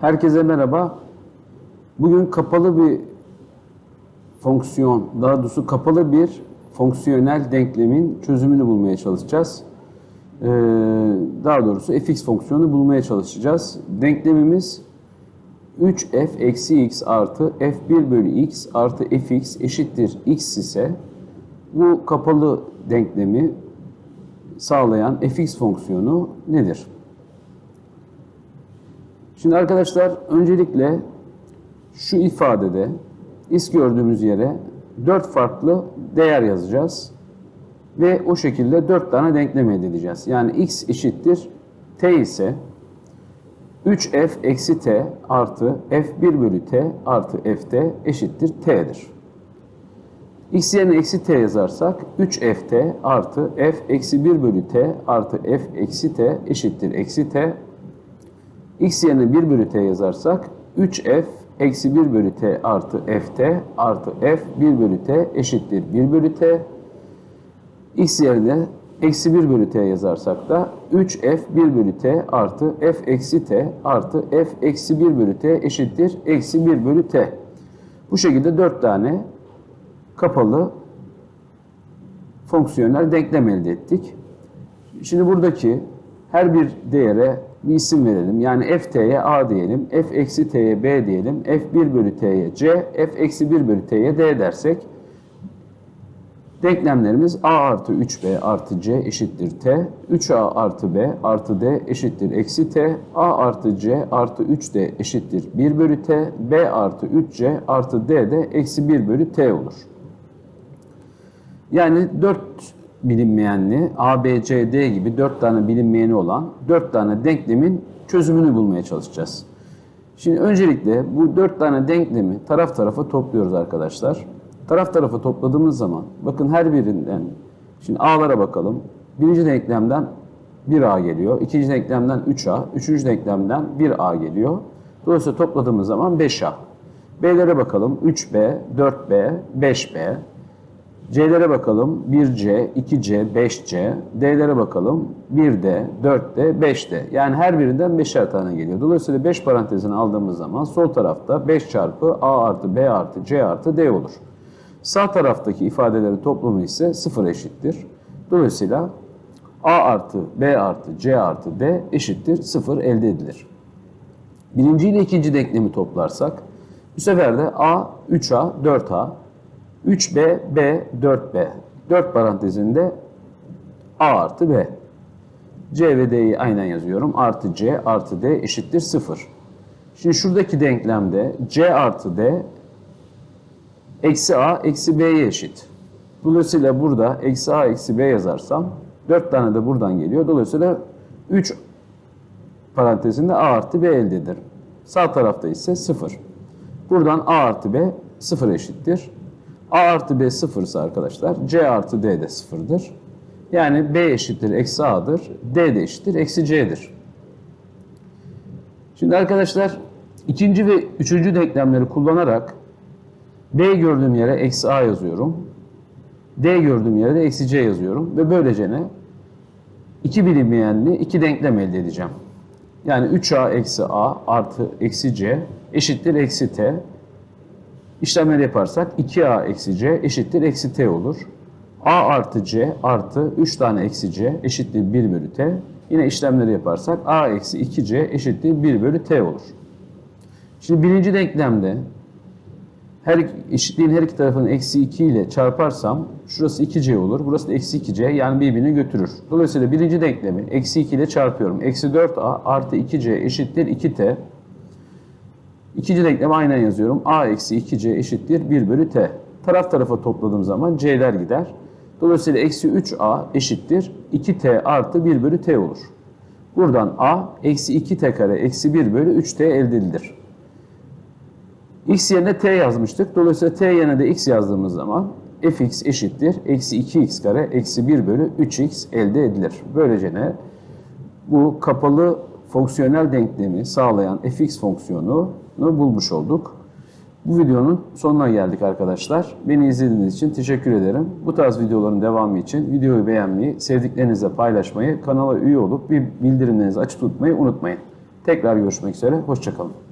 Herkese merhaba. Bugün kapalı bir fonksiyon, daha doğrusu kapalı bir fonksiyonel denklemin çözümünü bulmaya çalışacağız. Ee, daha doğrusu fx fonksiyonu bulmaya çalışacağız. Denklemimiz 3f eksi x artı f1 bölü x artı fx eşittir x ise bu kapalı denklemi sağlayan fx fonksiyonu nedir? Şimdi arkadaşlar öncelikle şu ifadede is gördüğümüz yere 4 farklı değer yazacağız. Ve o şekilde 4 tane denklem elde edeceğiz. Yani x eşittir t ise 3f eksi t artı f1 bölü t artı ft eşittir t'dir. x yerine eksi t yazarsak 3ft artı f eksi 1 bölü t artı f eksi t eşittir eksi t x yerine 1 bölü t yazarsak 3f eksi 1 bölü t artı ft artı f 1 bölü t eşittir 1 bölü t. x yerine eksi 1 bölü t yazarsak da 3f 1 bölü t artı f eksi t artı f eksi 1 bölü t eşittir eksi 1 bölü t. Bu şekilde 4 tane kapalı fonksiyonel denklem elde ettik. Şimdi buradaki her bir değere bir isim verelim. Yani ft'ye a diyelim, f eksi t'ye b diyelim, f1 bölü t'ye c, f eksi 1 bölü t'ye d dersek denklemlerimiz a artı 3b artı c eşittir t, 3a artı b artı d eşittir eksi t, a artı c artı 3d eşittir 1 bölü t, b artı 3c artı d de eksi 1 bölü t olur. Yani 4 bilinmeyenli A, B, C, D gibi 4 tane bilinmeyeni olan 4 tane denklemin çözümünü bulmaya çalışacağız. Şimdi öncelikle bu 4 tane denklemi taraf tarafa topluyoruz arkadaşlar. Taraf tarafa topladığımız zaman bakın her birinden şimdi A'lara bakalım. Birinci denklemden 1A geliyor. ikinci denklemden 3A. Üçüncü denklemden 1A geliyor. Dolayısıyla topladığımız zaman 5A. B'lere bakalım. 3B, 4B, 5B. C'lere bakalım. 1C, 2C, 5C. D'lere bakalım. 1D, 4D, 5D. Yani her birinden 5'er tane geliyor. Dolayısıyla 5 parantezini aldığımız zaman sol tarafta 5 çarpı A artı B artı C artı D olur. Sağ taraftaki ifadelerin toplamı ise 0 eşittir. Dolayısıyla A artı B artı C artı D eşittir 0 elde edilir. Birinci ile ikinci denklemi toplarsak bu sefer de A 3A 4A 3B, B, 4B. 4 parantezinde A artı B. C ve D'yi aynen yazıyorum. Artı C artı D eşittir 0. Şimdi şuradaki denklemde C artı D eksi A eksi B'ye eşit. Dolayısıyla burada eksi A eksi B yazarsam 4 tane de buradan geliyor. Dolayısıyla 3 parantezinde A artı B elde ederim. Sağ tarafta ise 0. Buradan A artı B 0 eşittir. A artı B sıfırsa arkadaşlar C artı D de sıfırdır. Yani B eşittir eksi A'dır. D de eşittir eksi C'dir. Şimdi arkadaşlar ikinci ve üçüncü denklemleri kullanarak B gördüğüm yere eksi A yazıyorum. D gördüğüm yere de eksi C yazıyorum. Ve böylece ne? İki bilinmeyenli iki denklem elde edeceğim. Yani 3A eksi A artı eksi C eşittir eksi T. İşlemleri yaparsak 2a eksi c eşittir eksi t olur. a artı c artı 3 tane eksi c eşittir 1 bölü t. Yine işlemleri yaparsak a eksi 2c eşittir 1 bölü t olur. Şimdi birinci denklemde her eşitliğin her iki tarafını eksi 2 ile çarparsam şurası 2c olur. Burası da eksi 2c yani birbirini götürür. Dolayısıyla birinci denklemi eksi 2 ile çarpıyorum. Eksi 4a artı 2c eşittir 2t. İkinci denklemi aynen yazıyorum. A eksi 2C eşittir 1 bölü T. Taraf tarafa topladığım zaman C'ler gider. Dolayısıyla eksi 3A eşittir 2T artı 1 bölü T olur. Buradan A eksi 2T kare eksi 1 bölü 3T elde edilir. X yerine T yazmıştık. Dolayısıyla T yerine de X yazdığımız zaman fx eşittir eksi 2x kare eksi 1 bölü 3x elde edilir. Böylece ne? Bu kapalı fonksiyonel denklemi sağlayan fx fonksiyonu bulmuş olduk. Bu videonun sonuna geldik arkadaşlar. Beni izlediğiniz için teşekkür ederim. Bu tarz videoların devamı için videoyu beğenmeyi, sevdiklerinizle paylaşmayı, kanala üye olup bir bildirimlerinizi açık tutmayı unutmayın. Tekrar görüşmek üzere, hoşçakalın.